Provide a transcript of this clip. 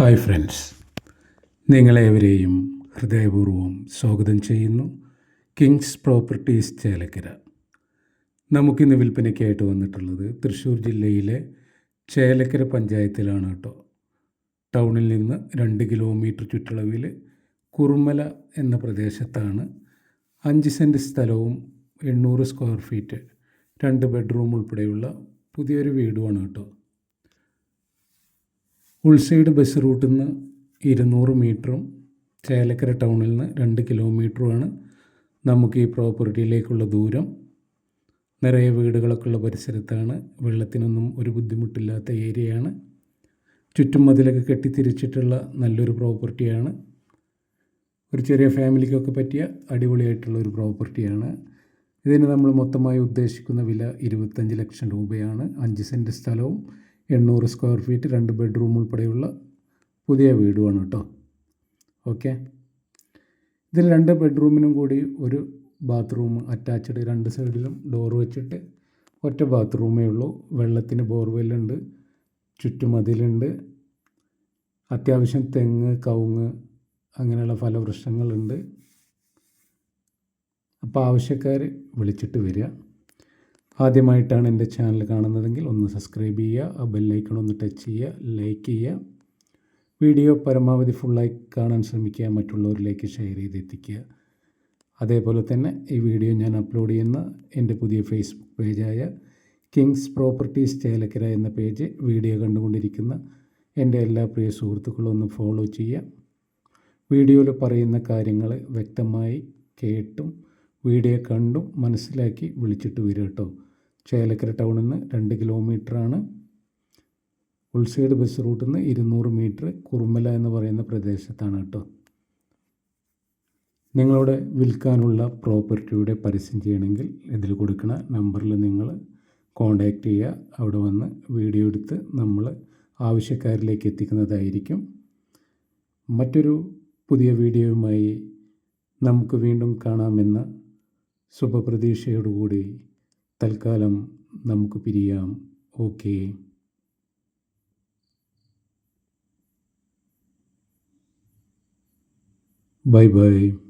Hi friends. നിങ്ങളേവരെയും ഹൃദയപൂർവം സ്വാഗതം ചെയ്യുന്നു. Kings Properties Chelakkara. നമുക്കിന്ന് വിൽപ്പനയ്ക്കായിട്ട് വന്നിട്ടുള്ളത് തൃശ്ശൂർ ജില്ലയിലെ ചേലക്കര പഞ്ചായത്തിലാണ് കേട്ടോ. ടൗണിൽ നിന്ന് രണ്ട് കിലോമീറ്റർ ചുറ്റളവിൽ കുറുമല എന്ന പ്രദേശത്താണ് അഞ്ച് സെന്റ് സ്ഥലവും എണ്ണൂറ് സ്ക്വയർ ഫീറ്റ് രണ്ട് ബെഡ്റൂം ഉൾപ്പെടെയുള്ള പുതിയൊരു വീടുമാണ് കേട്ടോ. ഉൾസൈഡ് ബസ് റൂട്ടിൽ നിന്ന് ഇരുന്നൂറ് മീറ്ററും ചേലക്കര ടൗണിൽ നിന്ന് രണ്ട് കിലോമീറ്ററുമാണ് നമുക്ക് ഈ പ്രോപ്പർട്ടിയിലേക്കുള്ള ദൂരം. നിറയെ വീടുകളൊക്കെ ഉള്ള പരിസരത്താണ്. വെള്ളത്തിനൊന്നും ഒരു ബുദ്ധിമുട്ടില്ലാത്ത ഏരിയയാണ്. ചുറ്റും മതിലൊക്കെ കെട്ടിത്തിരിച്ചിട്ടുള്ള നല്ലൊരു പ്രോപ്പർട്ടിയാണ്. ഒരു ചെറിയ ഫാമിലിക്കൊക്കെ പറ്റിയ അടിപൊളിയായിട്ടുള്ള ഒരു പ്രോപ്പർട്ടിയാണ്. ഇതിന് നമ്മൾ മൊത്തമായി ഉദ്ദേശിക്കുന്ന വില ഇരുപത്തഞ്ച് ലക്ഷം രൂപയാണ്. അഞ്ച് സെന്റ് സ്ഥലവും എണ്ണൂറ് സ്ക്വയർ ഫീറ്റ് രണ്ട് ബെഡ്റൂം ഉൾപ്പെടെയുള്ള പുതിയ വീടുമാണ് കേട്ടോ. ഓക്കെ. ഇതിൽ രണ്ട് ബെഡ്റൂമിനും കൂടി ഒരു ബാത്റൂം അറ്റാച്ച്ഡ് രണ്ട് സൈഡിലും ഡോർ വെച്ചിട്ട് ഒറ്റ ബാത്റൂമേ ഉള്ളൂ. വെള്ളത്തിന് ബോർവെല്ലുണ്ട് ചുറ്റുമതിലുണ്ട്. അത്യാവശ്യം തെങ്ങ് കവുങ്ങ് അങ്ങനെയുള്ള ഫലവൃക്ഷങ്ങളുണ്ട്. അപ്പോൾ ആവശ്യക്കാർ വിളിച്ചിട്ട് വരിക. ആദ്യമായിട്ടാണ് എന്റെ ചാനൽ കാണുന്നതെങ്കിൽ ഒന്ന് സബ്സ്ക്രൈബ് ചെയ്യുക ബെല്ലൈക്കൺ ഒന്ന് ടച്ച് ചെയ്യുക ലൈക്ക് ചെയ്യുക. വീഡിയോ പരമാവധി ഫുള്ളായി കാണാൻ ശ്രമിക്കുക മറ്റുള്ളവരിലേക്ക് ഷെയർ ചെയ്ത് എത്തിക്കുക അതേപോലെ തന്നെ ഈ വീഡിയോ ഞാൻ അപ്ലോഡ് ചെയ്യുന്ന എന്റെ പുതിയ ഫേസ്ബുക്ക് പേജായ കിങ്സ് പ്രോപ്പർട്ടീസ് ചേലക്കര എന്ന പേജ് വീഡിയോ കണ്ടുകൊണ്ടിരിക്കുന്ന എന്റെ എല്ലാ പ്രിയ സുഹൃത്തുക്കളും ഒന്ന് ഫോളോ ചെയ്യുക. വീഡിയോയിൽ പറയുന്ന കാര്യങ്ങൾ വ്യക്തമായി കേട്ടും വീഡിയോ കണ്ടും മനസ്സിലാക്കി വിളിച്ചിട്ട് വരും കേട്ടോ. ചേലക്കര ടൗണിൽ നിന്ന് രണ്ട് കിലോമീറ്ററാണ്. ഉൾസൈഡ് ബസ് റൂട്ടിൽ നിന്ന് ഇരുന്നൂറ് മീറ്റർ കുറുമല എന്ന് പറയുന്ന പ്രദേശത്താണ് കേട്ടോ. നിങ്ങളോട് വിൽക്കാനുള്ള പ്രോപ്പർട്ടിയുടെ പരസ്യം ചെയ്യണമെങ്കിൽ ഇതിൽ കൊടുക്കുന്ന നമ്പറിൽ നിങ്ങൾ കോണ്ടാക്റ്റ് ചെയ്യുക. അവിടെ വന്ന് വീഡിയോ എടുത്ത് നമ്മൾ ആവശ്യക്കാരിലേക്ക് എത്തിക്കുന്നതായിരിക്കും. മറ്റൊരു പുതിയ വീഡിയോയുമായി നമുക്ക് വീണ്ടും കാണാമെന്ന ശുഭപ്രതീക്ഷയോടുകൂടി തൽക്കാലം നമുക്ക് പിരിയാം. ഓക്കെ. Bye bye.